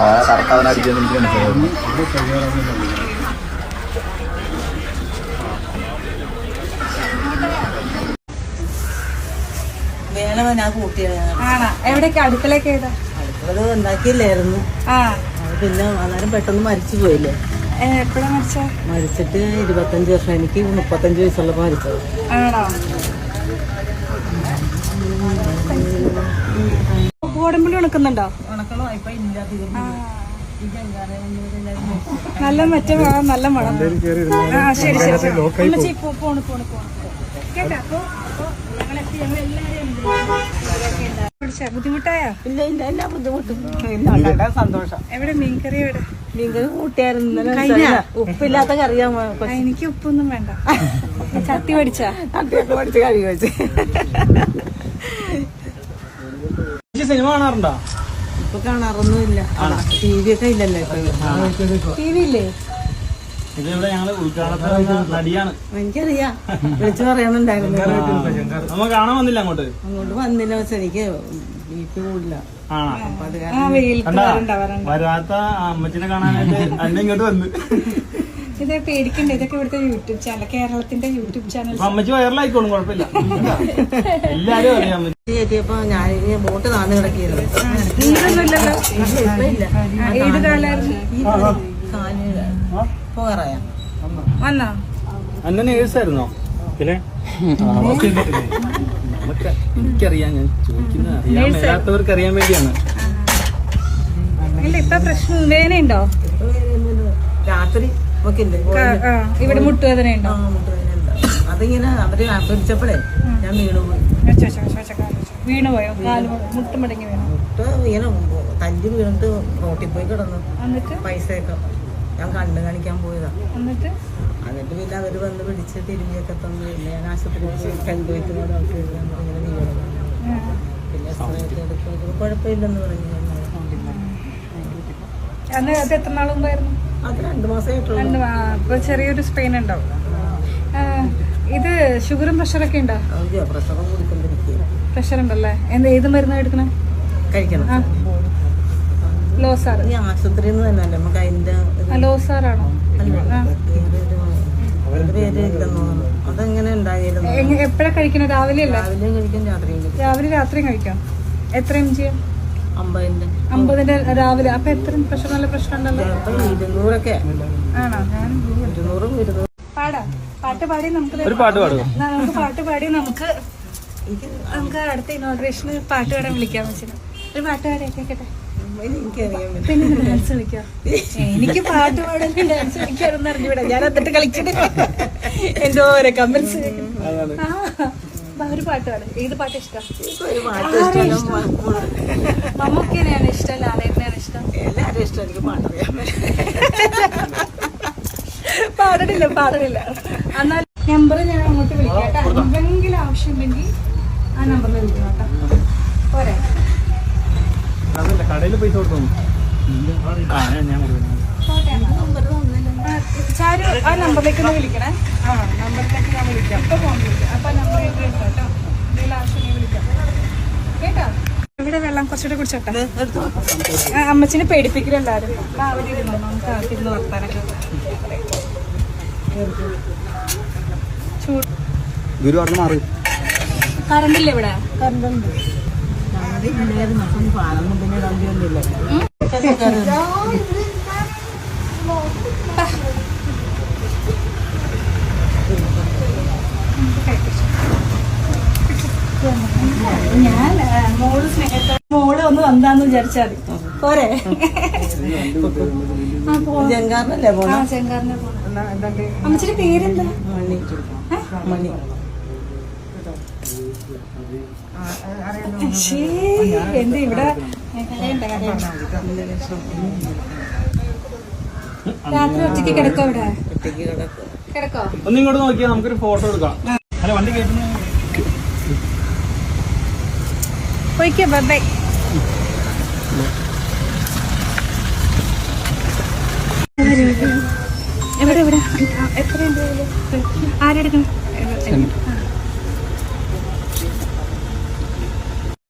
ആ കറക്റ്റ് എനിക്ക് മനസ്സിലായിരുന്നു എവിടേക്ക്? അടുക്കളയൊക്കെ ഏതാ? ഉണ്ടാക്കിയില്ലായിരുന്നു. ആ. പിന്നെ അന്നേരം പെട്ടെന്ന് മരിച്ചു പോയില്ലേ. എപ്പോഴാ മരിച്ച? മരിച്ചിട്ട് ഇരുപത്തഞ്ച് വർഷം. എനിക്ക് മുപ്പത്തഞ്ച് വയസ്സുള്ളപ്പോൾ മരിച്ചത്. ആണോ? ഗോടമ്പുള്ളി ഉണക്കുന്നുണ്ടോ? നല്ല മറ്റേ മണം നല്ല മണം ആ ശരി ശരി ഉമ്മച്ചി, പോണ് പോണ് കേട്ടാ. ഞങ്ങളെത്തി, ബുദ്ധിമുട്ടായോ? ഇല്ല ഇല്ല എല്ലാ ബുദ്ധിമുട്ടും. ഇല്ല സന്തോഷം. എവിടെ മീൻകറി എവിടെ? മീൻകറി കൂട്ടിയായിരുന്നു. ഇന്നലെ കഴിഞ്ഞ? ഉപ്പില്ലാത്ത കറിയാ എനിക്ക് ഉപ്പൊന്നും വേണ്ട. ചട്ടി പഠിച്ചാ ചട്ടി പഠിച്ച് കറി വെച്ച്. സിനിമ കാണാറുണ്ടോ? ഇപ്പൊ കാണാറൊന്നുമില്ല. ടി വി ഒക്കെ ഇല്ലല്ലോ ഇപ്പൊ. ടി വി ഇല്ലേ? ഇതിവിടെ ഞങ്ങൾ ഉദ്ഘാടനത്തിന് നടിയാണ്. എനിക്കറിയാം. വിളിച്ചു പറയാനുണ്ടായിരുന്നു. നമ്മ കാണാൻ വന്നില്ല അങ്ങോട്ട്? അങ്ങോട്ട് വന്നില്ല വീട്ടിൽ കൂടില്ല. വരാത്ത അമ്മച്ചിനെ കാണാനായിട്ട് അന്നെ ഇങ്ങോട്ട് വന്ന്. ഇത് പേടിക്കണ്ട ഇതൊക്കെ ഇവിടുത്തെ യൂട്യൂബ് ചാനൽ കേരളത്തിന്റെ യൂട്യൂബ് ചാനൽ അമ്മച്ചി വൈറലായിക്കോളും കുഴപ്പമില്ല. എല്ലാരും അറിയാം ഞാൻ ബോട്ട് താന്ന് ഏത് കാലായിരുന്നു? വന്നോ? അന്നെ നേഴ്സായിരുന്നോ? പിന്നെ? എനിക്കറിയാം ഞാൻ ചോദിക്കുന്നത് അറിയാൻ മേലാത്തവർക്ക് അറിയാൻ വേണ്ടിയാണ്. ഇല്ല ഇപ്പൊ പ്രശ്നം വേദനയുണ്ടോ? ഇപ്പൊ രാത്രി ഇവിടെ മുട്ടുവേദന ഉണ്ടോ. അതിങ്ങനെ അവർ പിടിച്ചപ്പോഴേ ഞാൻ വീണു പോയി. വീണു പോയോ? മുട്ടും മടങ്ങി വീണു? മുട്ട് ഇങ്ങനെ തല്ലി വീണിട്ട് റോട്ടിൽ പോയി കിടന്നു. എന്നിട്ട്? പൈസയൊക്കെ. ഞാൻ കണ്ണ് കാണിക്കാൻ പോയതാ. എന്നിട്ട്? എന്നിട്ട് പിന്നെ അവർ വന്ന് പിടിച്ച് തിരിഞ്ഞൊക്കെ തന്നു. പിന്നെ ഞാൻ ഡോക്ടർ വീണു പിന്നെ കുഴപ്പമില്ലെന്ന് പറഞ്ഞു. അന്ന് അത് എത്ര നാളും മുമ്പായിരുന്നു? അത് രണ്ട് ചെറിയൊരു സ്പെയിൻ ഉണ്ടാവും. ഇത് ഷുഗറും പ്രഷറൊക്കെ ഉണ്ടോ? പ്രഷർ ഉണ്ടല്ലേ? എന്താ ഏത് മരുന്നാണ് എടുക്കണേ? കഴിക്കണം. ലോസാർ ആശുപത്രിയിൽ നിന്ന് തന്നെ നമുക്ക് അതിന്റെ ലോസാറാണോ? അതെങ്ങനെ രാവിലെ അല്ല? രാവിലെ രാത്രിയും കഴിക്കാം? എത്ര എം ജി അമ്പതിന്റെ അമ്പതിന്റെ രാവിലെ. അപ്പൊ എത്ര പ്രശ്നം നല്ല പ്രശ്നം ഉണ്ടല്ലോ? ഇരുന്നൂറൊക്കെ. ആണോ? ഞാൻ ഇരുന്നൂറും. ഇരുന്നൂറും പാടാ. പാട്ട് പാടി നമുക്ക് ഒരു പാട്ട് നമുക്ക് പാട്ട് പാടി നമുക്ക് നമുക്ക് അടുത്ത ഇനോഗ്രേഷന് പാട്ട് പാടാൻ വിളിക്കാൻ വെച്ചിട്ട് ഒരു പാട്ട് പാടി കേട്ടെ പിന്നെ ഡാൻസ് കളിക്കാം? എനിക്ക് പാട്ട് പാടാൻ ഡാൻസ് കളിക്കാനൊന്നും അറിഞ്ഞൂടാ ഞാൻ എന്നിട്ട് കളിച്ചിട്ട് എന്തോ ഓരോ കമന്റ്സ് ഒരു പാട്ടാണ് ഏത് പാട്ട് ഇഷ്ടം? മമ്മൂക്കേനെയാണ് ഇഷ്ടം. ലാലേട്ടനെയാണ് ഇഷ്ടം എല്ലാവരും ഇഷ്ടം? എനിക്ക് പാട്ടറിയാൻ പാടണില്ല പാടണില്ല. എന്നാൽ നമ്പർ ഞാൻ അങ്ങോട്ട് വിളിക്കാം കേട്ടോ എന്തെങ്കിലും ആവശ്യമുണ്ടെങ്കിൽ ആ നമ്പറിൽ വിളിക്കണം കേട്ടോ. പോരെ. കടയിൽ പൈസ കൊടുത്തു ആ ഞാൻ ഞാൻ കൊടുക്കുന്നു. ആ, നമ്പറിലേക്ക് ഒന്ന് വിളിക്കണേ. ആ നമ്പറിലേക്ക് ഞാൻ വിളിക്കാം. ഇപ്പൊ ഫോൺ വിളിക്കാം. അപ്പൊ ആ നമ്പറിലേക്ക് വിളിക്കാം കേട്ടോ. എന്തെങ്കിലും ആവശ്യമുണ്ടെങ്കിൽ വിളിക്കാം. കേട്ടോ? ഇവിടെ വെള്ളം കുറച്ചുകൂടെ കുടിച്ചോട്ടെ. അമ്മച്ചിനെ പേടിപ്പിക്കലുണ്ടായിരുന്നു. അവിടെ ഇരുന്നോ. നമുക്ക് വർത്താനൊക്കെ ചൂട് ഗുരു അവിടെ മാറി. കറണ്ട് ഇല്ല ഇവിടെ ഇല്ലായിരുന്നു പാലൊന്നും പിന്നെ കണ്ടിയൊന്നുമില്ല ഞാൻ മോൾ സ്നേഹത്തോടെ മോൾ ഒന്ന് വന്നാന്ന് വിചാരിച്ചാൽ മതി. പോരെ. ജങ്കാറിനല്ലേ പോണ? ആ ചെങ്കാറിനെ പോണം. അമ്മച്ചിന്റെ പേരെന്താ? മണി. എന്താ ഇവിടെ. രാത്രി ഒറ്റയ്ക്ക് കിടക്കോ ഇവിടെ? കിടക്കോ ഒന്നിങ്ങോട്ട് നോക്കിയാൽ നമുക്കൊരു ഫോട്ടോ എടുക്കാം. അല്ല വണ്ടി കയറ്റുന്ന പോയിക്കോ ബൈ എവിടെ